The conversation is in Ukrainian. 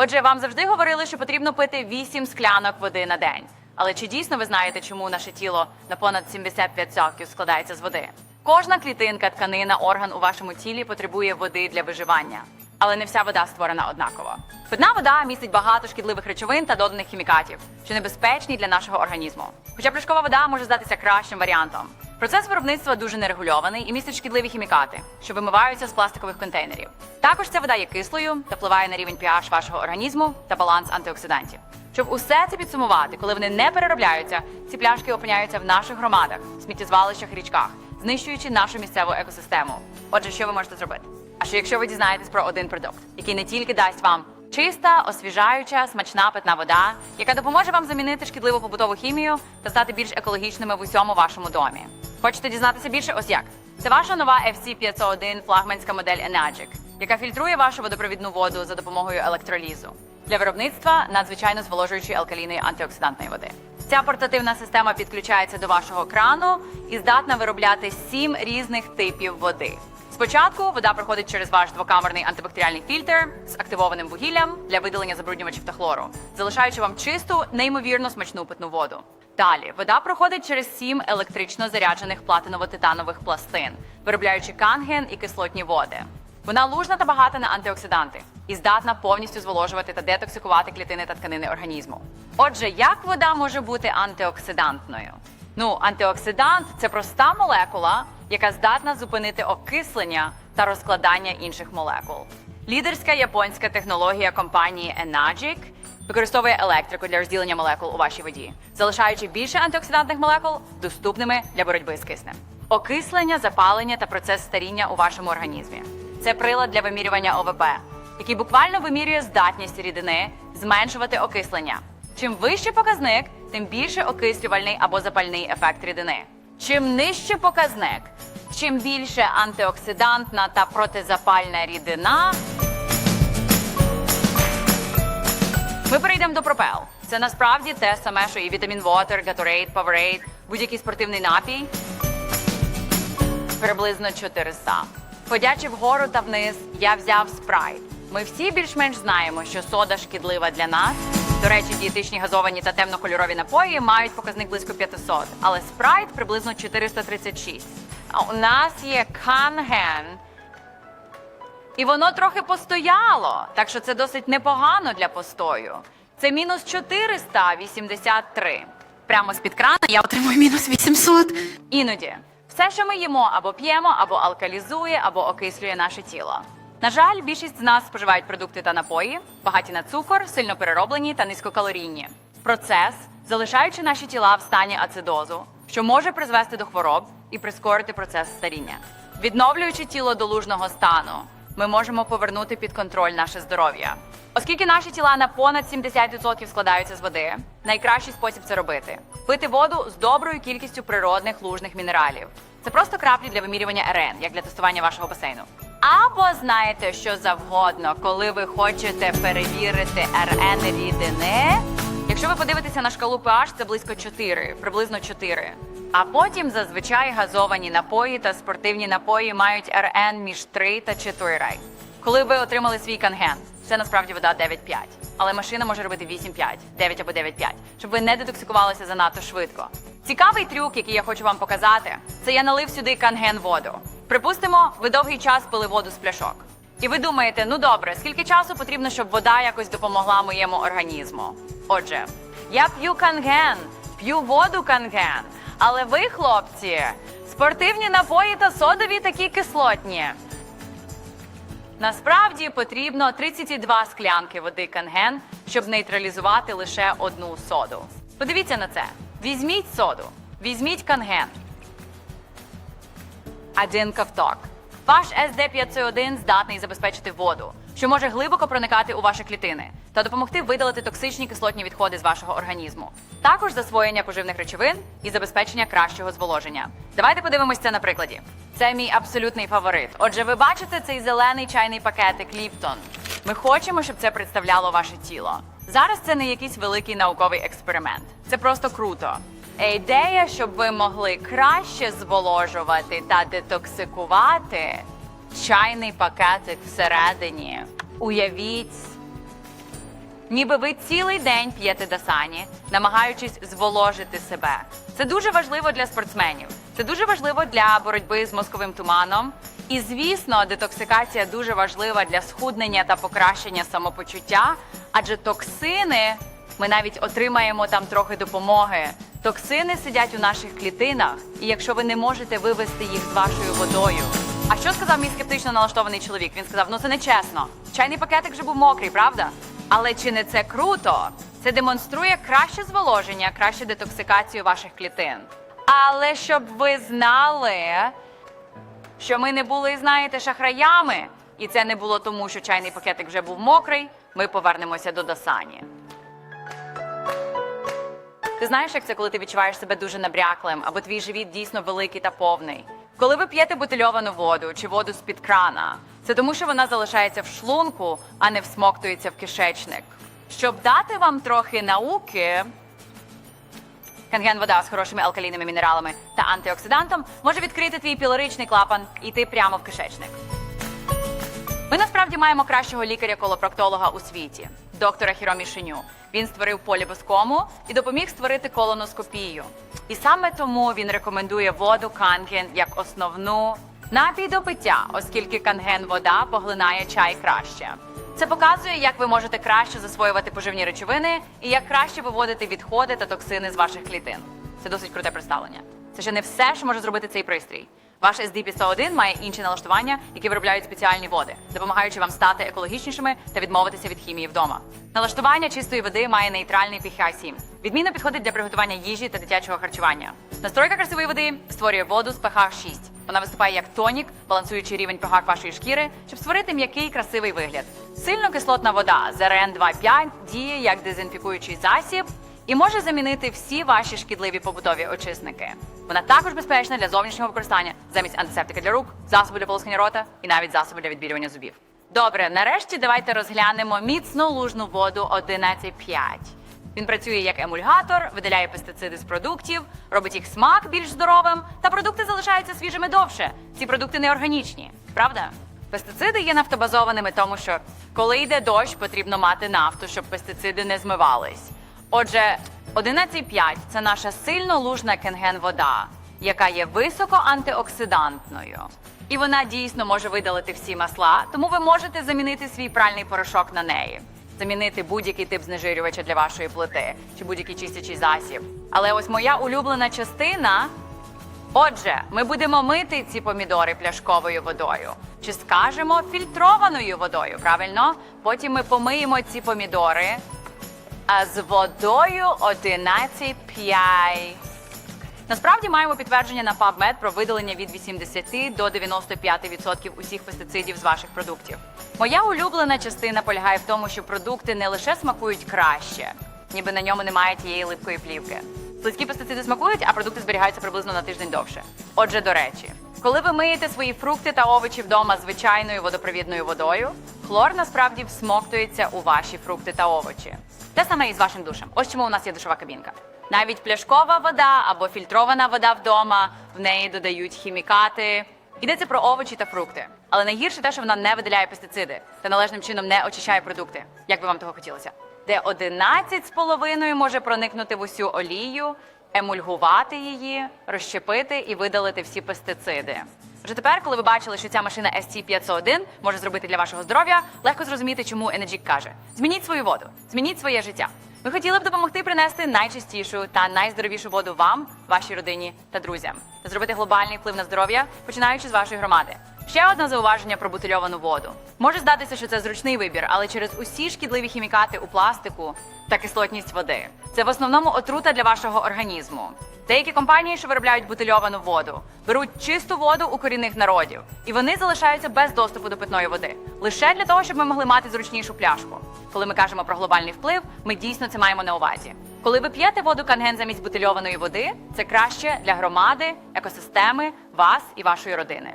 Отже, вам завжди говорили, що потрібно пити 8 склянок води на день. Але чи дійсно ви знаєте, чому наше тіло на понад 75% складається з води? Кожна клітинка, тканина, орган у вашому тілі потребує води для виживання. Але не вся вода створена однаково. Питна вода містить багато шкідливих речовин та доданих хімікатів, що небезпечні для нашого організму. Хоча пляшкова вода може здатися кращим варіантом. Процес виробництва дуже нерегульований і містить шкідливі хімікати, що вимиваються з пластикових контейнерів. Також ця вода є кислою та впливає на рівень pH вашого організму та баланс антиоксидантів. Щоб усе це підсумувати, коли вони не переробляються, ці пляшки опиняються в наших громадах, сміттєзвалищах річках, знищуючи нашу місцеву екосистему. Отже, що ви можете зробити? А що якщо ви дізнаєтесь про один продукт, який не тільки дасть вам чиста, освіжаюча, смачна питна вода, яка допоможе вам замінити шкідливу побутову хімію та стати більш екологічними в усьому вашому домі. Хочете дізнатися більше? Ось як. Це ваша нова FC501 флагманська модель Enagic, яка фільтрує вашу водопровідну воду за допомогою електролізу для виробництва надзвичайно зволожуючої алкалійної антиоксидантної води. Ця портативна система підключається до вашого крану і здатна виробляти сім різних типів води. Спочатку вода проходить через ваш двокамерний антибактеріальний фільтр з активованим вугіллям для видалення забруднювачів та хлору, залишаючи вам чисту, неймовірно смачну питну воду. Далі вода проходить через сім електрично заряджених платиново-титанових пластин, виробляючи канген і кислотні води. Вона лужна та багата на антиоксиданти і здатна повністю зволожувати та детоксикувати клітини та тканини організму. Отже, як вода може бути антиоксидантною? Ну, антиоксидант це проста молекула, яка здатна зупинити окислення та розкладання інших молекул. Лідерська японська технологія компанії Enagic використовує електрику для розділення молекул у вашій воді, залишаючи більше антиоксидантних молекул доступними для боротьби з киснем. Окислення, запалення та процес старіння у вашому організмі. Це прилад для вимірювання ОВП, який буквально вимірює здатність рідини зменшувати окислення. Чим вищий показник, тим більше окислювальний або запальний ефект рідини. Чим нижче показник, чим більше антиоксидантна та протизапальна рідина, ми перейдемо до пропел. Це насправді те саме, що і вітамін Water, Gatorade, Powerade, будь-який спортивний напій. Приблизно 400. Ходячи вгору та вниз, я взяв спрайт. Ми всі більш-менш знаємо, що сода шкідлива для нас. До речі, дієтичні газовані та темнокольорові напої мають показник близько 500, але спрайт приблизно 436. А у нас є канген, і воно трохи постояло, так що це досить непогано для постою. Це мінус 483. Прямо з-під крана я отримую мінус 800. Іноді все, що ми їмо або п'ємо, або алкалізує, або окислює наше тіло. На жаль, більшість з нас споживають продукти та напої, багаті на цукор, сильно перероблені та низькокалорійні. Процес, залишаючи наші тіла в стані ацидозу, що може призвести до хвороб і прискорити процес старіння. Відновлюючи тіло до лужного стану, ми можемо повернути під контроль наше здоров'я. Оскільки наші тіла на понад 70% складаються з води, найкращий спосіб це робити пити воду з доброю кількістю природних лужних мінералів. Це просто краплі для вимірювання РН, як для тестування вашого басейну. Або знаєте що завгодно, коли ви хочете перевірити РН рідини. Якщо ви подивитеся на шкалу pH, це близько 4, приблизно 4. А потім зазвичай газовані напої та спортивні напої мають РН між 3 та 4. Коли ви отримали свій канген, це насправді вода 9,5. Але машина може робити 8,5, 9 або 9,5, щоб ви не детоксикувалися занадто швидко. Цікавий трюк, який я хочу вам показати, це я налив сюди канген воду. Припустимо, ви довгий час пили воду з пляшок. І ви думаєте, ну добре, скільки часу потрібно, щоб вода якось допомогла моєму організму? Отже, я п'ю канген, п'ю воду канген. Але ви, хлопці, спортивні напої та содові такі кислотні. Насправді потрібно 32 склянки води канген, щоб нейтралізувати лише одну соду. Подивіться на це. Візьміть соду, візьміть канген. Один ковток. Ваш СД501 здатний забезпечити воду, що може глибоко проникати у ваші клітини та допомогти видалити токсичні кислотні відходи з вашого організму. Також засвоєння поживних речовин і забезпечення кращого зволоження. Давайте подивимось це на прикладі. Це мій абсолютний фаворит. Отже, ви бачите цей зелений чайний пакетик Ліптон. Ми хочемо, щоб це представляло ваше тіло. Зараз це не якийсь великий науковий експеримент. Це просто круто. Ідея, щоб ви могли краще зволожувати та детоксикувати чайний пакетик всередині. Уявіть ніби ви цілий день п'єте дасані, намагаючись зволожити себе. Це дуже важливо для спортсменів. Це дуже важливо для боротьби з мозковим туманом. І звісно, детоксикація дуже важлива для схуднення та покращення самопочуття, адже токсини ми навіть отримаємо там трохи допомоги. Токсини сидять у наших клітинах, і якщо ви не можете вивести їх з вашою водою. А що сказав мій скептично налаштований чоловік? Він сказав: ну це не чесно. Чайний пакетик вже був мокрий, правда? Але чи не це круто? Це демонструє краще зволоження, краще детоксикацію ваших клітин. Але щоб ви знали, що ми не були, знаєте, шахраями, і це не було тому, що чайний пакетик вже був мокрий. Ми повернемося до Дасані. Ти знаєш, як це, коли ти відчуваєш себе дуже набряклим, або твій живіт дійсно великий та повний. Коли ви п'єте бутильовану воду чи воду з-під крана, це тому, що вона залишається в шлунку, а не всмоктується в кишечник. Щоб дати вам трохи науки, Канген вода з хорошими алкалійними мінералами та антиоксидантом може відкрити твій пілоричний клапан і йти прямо в кишечник. Ми насправді маємо кращого лікаря-колопроктолога у світі, доктора Хіромі Шиню. Він створив полібоскому і допоміг створити колоноскопію. І саме тому він рекомендує воду канген як основну напій до пиття, оскільки канген вода поглинає чай краще. Це показує, як ви можете краще засвоювати поживні речовини і як краще виводити відходи та токсини з ваших клітин. Це досить круте представлення. Це ще не все, що може зробити цей пристрій. Ваш SD501 має інші налаштування, які виробляють спеціальні води, допомагаючи вам стати екологічнішими та відмовитися від хімії вдома. Налаштування чистої води має нейтральний pH 7. Відмінно підходить для приготування їжі та дитячого харчування. Настройка красивої води створює воду з pH 6. Вона виступає як тонік, балансуючи рівень pH вашої шкіри, щоб створити м'який красивий вигляд. Сильно кислотна вода з rn 25 діє як дезінфікуючий засіб і може замінити всі ваші шкідливі побутові очисники. Вона також безпечна для зовнішнього використання замість антисептика для рук, засобу для полоскання рота і навіть засобу для відбілювання зубів. Добре, нарешті давайте розглянемо міцну лужну воду 11.5. Він працює як емульгатор, видаляє пестициди з продуктів, робить їх смак більш здоровим, та продукти залишаються свіжими довше. Ці продукти не органічні, правда? Пестициди є нафтобазованими, тому що коли йде дощ, потрібно мати нафту, щоб пестициди не змивались. Отже, 11.5 – це наша сильно лужна кенген-вода, яка є високо антиоксидантною. І вона дійсно може видалити всі масла, тому ви можете замінити свій пральний порошок на неї, замінити будь-який тип знежирювача для вашої плити чи будь-який чистячий засіб. Але ось моя улюблена частина. Отже, ми будемо мити ці помідори пляшковою водою. Чи скажемо фільтрованою водою, правильно? Потім ми помиємо ці помідори а з водою 11,5. Насправді маємо підтвердження на PubMed про видалення від 80 до 95% усіх пестицидів з ваших продуктів. Моя улюблена частина полягає в тому, що продукти не лише смакують краще, ніби на ньому немає тієї липкої плівки. Слизькі пестициди смакують, а продукти зберігаються приблизно на тиждень довше. Отже, до речі, коли ви миєте свої фрукти та овочі вдома звичайною водопровідною водою, хлор насправді всмоктується у ваші фрукти та овочі. Те саме і з вашим душем. Ось чому у нас є душова кабінка. Навіть пляшкова вода або фільтрована вода вдома, в неї додають хімікати. Йдеться про овочі та фрукти. Але найгірше те, що вона не видаляє пестициди та належним чином не очищає продукти. Як би вам того хотілося? Де 11,5 може проникнути в усю олію, емульгувати її, розщепити і видалити всі пестициди. Вже тепер, коли ви бачили, що ця машина ST501 може зробити для вашого здоров'я, легко зрозуміти, чому Energy каже: змініть свою воду, змініть своє життя. Ми хотіли б допомогти принести найчистішу та найздоровішу воду вам, вашій родині та друзям та зробити глобальний вплив на здоров'я, починаючи з вашої громади. Ще одне зауваження про бутильовану воду. Може здатися, що це зручний вибір, але через усі шкідливі хімікати у пластику та кислотність води. Це в основному отрута для вашого організму. Деякі компанії, що виробляють бутильовану воду, беруть чисту воду у корінних народів, і вони залишаються без доступу до питної води лише для того, щоб ми могли мати зручнішу пляшку. Коли ми кажемо про глобальний вплив, ми дійсно це маємо на увазі. Коли ви п'єте воду канген замість бутильованої води, це краще для громади, екосистеми, вас і вашої родини.